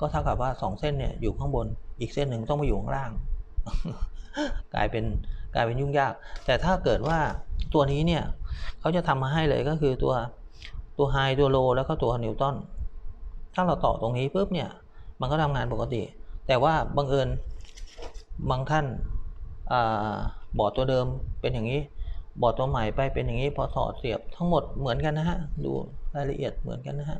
ก็เท่ากับว่า 2 เส้นเนี่ยอยู่ข้างบน อีกเส้นหนึ่งต้องมาอยู่ข้างล่าง กลายเป็นกลายเป็นยุ่งยาก แต่ถ้าเกิดว่าตัวนี้เนี่ยเขาจะทำมาให้เลยก็คือตัวตัวไฮตัวโลแล้วก็ตัวนิวตันถ้าเราต่อตรงนี้ปุ๊บเนี่ยมันก็ทำงานปกติ แต่ว่าบังเอิญบางท่านอบอร์ดตัวเดิมเป็นอย่างนี้ บอร์ดตัวใหม่ไปเป็นอย่างนี้พอถอดเสียบทั้งหมดเหมือนกันนะฮะ ดูรายละเอียดเหมือนกันนะฮะ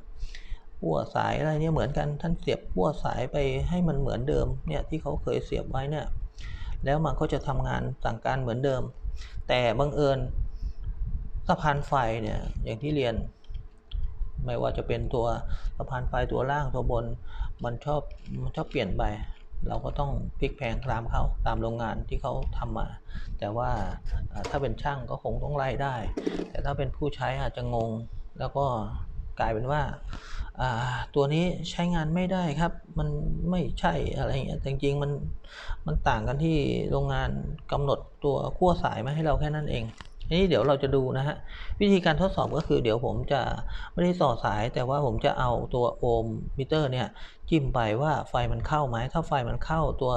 พั่วสายอะไรเนี่ยเหมือนกันท่านเสียบพั่วสายไปให้มันเหมือนเดิมเนี่ยที่เขาเคยเสียบไว้เนี่ยแล้วมันก็จะทำงานสั่งการเหมือนเดิม แต่บังเอิญสะพานไฟเนี่ยอย่างที่เรียน ไม่ว่าจะเป็นตัวสะพานไฟตัวล่างตัวบน มันชอบมันชอบเปลี่ยนไปเราก็ต้องพลิกแพลงตามเขาตามโรงงานที่เขาทำมา แต่ว่าถ้าเป็นช่างก็คงต้องไล่ได้ แต่ถ้าเป็นผู้ใช้อาจจะงง แล้วก็กลายเป็นว่า ตัวนี้ใช้งานไม่ได้ครับ มันไม่ใช่อะไรเงี้ยแต่จริงๆมันมันต่างกันที่โรงงานกำหนดตัวขั้วสายมาให้เราแค่นั้นเองทีนี้เดี๋ยวเราจะดูนะฮะวิธีการทดสอบก็คือเดี๋ยวผมจะไม่ได้ต่อสาย แต่ว่าผมจะเอาตัวโอห์มมิเตอร์เนี่ยจิ้มไปว่าไฟมันเข้าไหมถ้าไฟมันเข้าตัว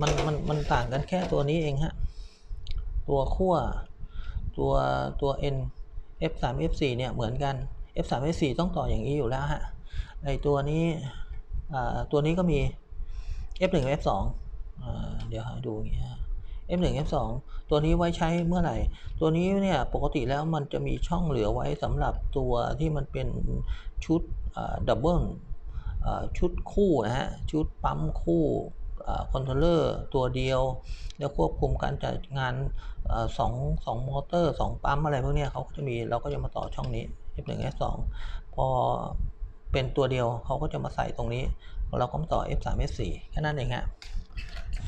มันมันมันต่างกันแค่ตัวนี้เองฮะตัวขั้วตัวตัว N F3 F4 เนี่ยเหมือนกัน F3 F4 ต้องต่ออย่างนี้อยู่แล้วฮะไอตัวนี้ตัวนี้ก็มี F1 F2 อ่าเดี๋ยวห้ดูอย่างนี้ฮะ F1 F2 ตัวนี้ไว้ใช้เมื่อไหร่ ตัวนี้เนี่ยปกติแล้วมันจะมีช่องเหลือไว้สำหรับตัวที่มันเป็นชุดดับเบิลชุดคู่นะฮะ ชุดปั๊มคู่คอนโทรลเลอร์ตัวเดียว แล้วควบคุมการจัดงานสองสองมอเตอร์สองปั๊มอะไรพวกเนี้ยเขาก็จะมีเราก็จะมาต่อช่องนี้ F1 F2 พอเป็นตัวเดียวเขาก็จะมาใส่ตรงนี้ เราก็มาต่อ F3 F4 แค่นั้นเองฮะ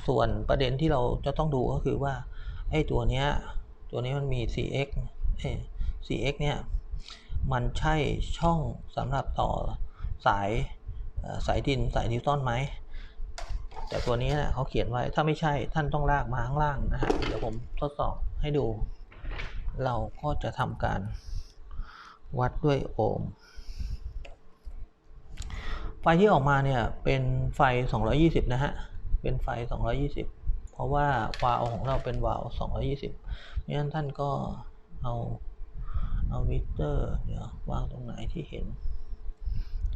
ส่วนประเด็นที่เราจะต้องดูก็คือว่าไอ้ตัวเนี้ยตัวนี้มันมี CX เอ้ย CX เนี่ยมันใช่ช่องสำหรับต่อสายสายดินสายนิวตันไหมแต่ตัวนี้เนี่ยเขาเขียนไว้ถ้าไม่ใช่ท่านต้องลากมาข้างล่างนะฮะเดี๋ยวผมทดสอบให้ดู เราก็จะทำการ วัดด้วยโอห์มไฟที่ออกมาเนี่ยเป็นไฟ 220 นะฮะ เป็นไฟ 220 เพราะว่าวาล์วของเราเป็นวาล์ว220งั้นท่านก็เอาเอามิเตอร์เดี๋ยววางตรงไหนที่เห็น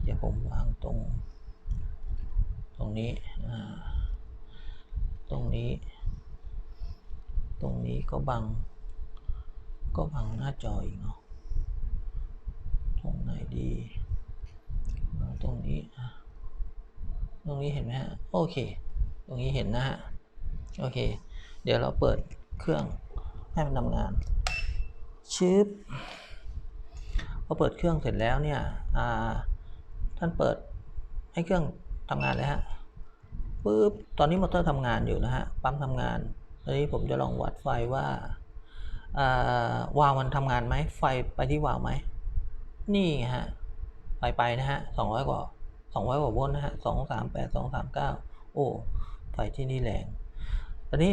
เดี๋ยวผมวางตรง ตรงนี้ตรงนี้ ตรงนี้ก็บัง ก็บังหน้าจออีกเนาะ ตรงไหนดีตรงนี้ ตรงนี้เห็นไหมฮะ โอเค ตรงนี้เห็นนะฮะ โอเค เดี๋ยวเราเปิดเครื่องให้มันทำงาน ชิปพอเปิดเครื่องเสร็จแล้วเนี่ย ท่านเปิดให้เครื่องทำงานเลยฮะปุ๊บ ตอนนี้มอเตอร์ทำงานอยู่นะฮะ ปั๊มทำงาน ตอนนี้ผมจะลองวัดไฟว่าวาวมันทำงานไหม ไฟไปที่วาวไหม นี่ฮะ ไปไปนะฮะสองร้อยกว่าสองร้อยกว่าโวลต์นะฮะสองสามแปดสองสามเก้าโอ้ไฟที่นี่แรง ตอนนี้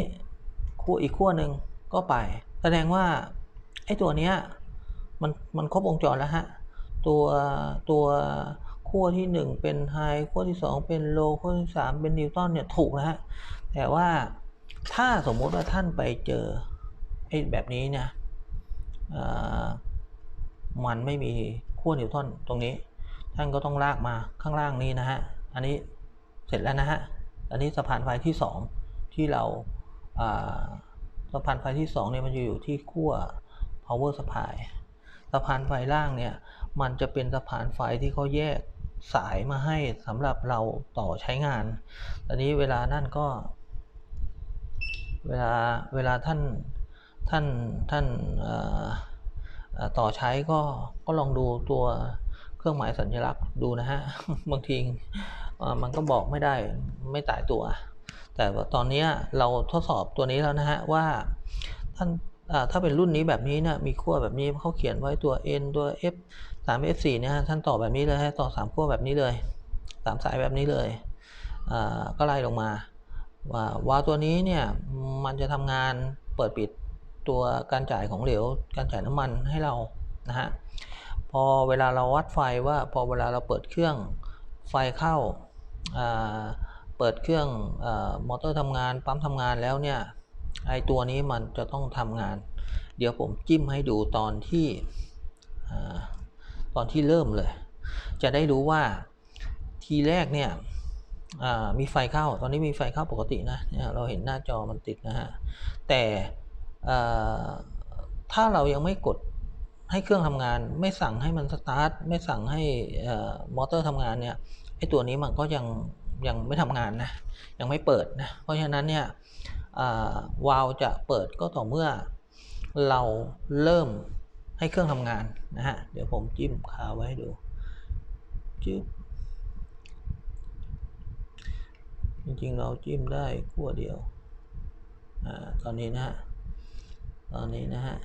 ขั้วอีกขั้วหนึ่งก็ไป แสดงว่าไอ้ตัวเนี้ยมันมันครบวงจรแล้วฮะ ตัวตัวขั้วที่หนึ่งเป็นไฮขั้วที่สองเป็นโลขั้วที่สามเป็นนิวตันเนี่ยถูกแล้วฮะ แต่ว่าถ้าสมมุติว่าท่านไปเจอไอ้แบบนี้เนี่ยอ่า มันไม่มีขั้วนิวตันตรงนี้ ท่านก็ต้องลากมาข้างล่างนี้นะฮะ อันนี้เสร็จแล้วนะฮะ อันนี้สะพานไฟที่ 2 ที่เราาสะพานไฟที่2เนี่ยมันจะอยู่ที่ขั้ว power supply สะพานไฟล่างเนี่ยมันจะเป็นสะพานไฟที่เขาแยกสายมาให้สำหรับเราต่อใช้งาน ตอนนี้เวลานั่นก็ เวลาเวลาท่านท่านท่านอ่อเอ่อ ต่อใช้ก็ก็ลองดูตัวเครื่องหมายสัญลักษณ์ดูนะฮะ บางทีมันก็บอกไม่ได้ไม่ตายตัว แต่ว่าตอนนี้เราทดสอบตัวนี้แล้วนะฮะว่าท่านถ้าเป็นรุ่นนี้แบบนี้เนี่ยมีขั้วแบบนี้เขาเขียนไว้ตัว N ตัว F 3 F 4เนี่ยฮะท่านต่อแบบนี้เลยให้ต่อสามขั้วแบบนี้เลยสามสายแบบนี้เลยก็ไล่ลงมาว่าวาตัวนี้เนี่ยมันจะทำงานเปิดปิด ตัวการจ่ายของเหลว การจ่ายน้ำมันให้เรานะฮะพอเวลาเราวัดไฟว่าพอเวลาเราเปิดเครื่องไฟเข้าเปิดเครื่องอมอเตอร์ทำงานปั๊มทำงานแล้วเนี่ยไอตัวนี้มันจะต้องทำงาน เดี๋ยวผมจิ้มให้ดูตอนที่อตอนที่เริ่มเลย จะได้รู้ว่าทีแรกเนี่ยมีไฟเข้า ตอนนี้มีไฟเข้าปกตินะเนี่ยเราเห็นหน้าจอมันติดนะฮะแต่ ถ้าเรายังไม่กดให้เครื่องทำงาน ไม่สั่งให้มันสตาร์ทไม่สั่งให้มอเตอร์ทำงานเนี่ยไอตัวนี้มันก็ยังยังไม่ทำงานนะยังไม่เปิดนะเพราะฉะนั้นเนี่ยวาล์วจะเปิดก็ต่อเมื่อเราเริ่มให้เครื่องทำงานนะฮะเดี๋ยวผมจิ้มคาไว้ให้ดูจึ๊บจริงๆเราจิ้มได้ขั้วเดียวอตอนนี้นะฮะ ตอนนี้นะฮะ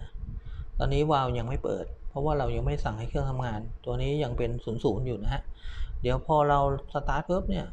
ตอนนี้วาล์วยังไม่เปิด เพราะว่าเรายังไม่สั่งให้เครื่องทำงาน ตัวนี้ยังเป็นศูนย์ศูนย์อยู่นะฮะ เดี๋ยวพอเราสตาร์ทปุ๊บเนี่ย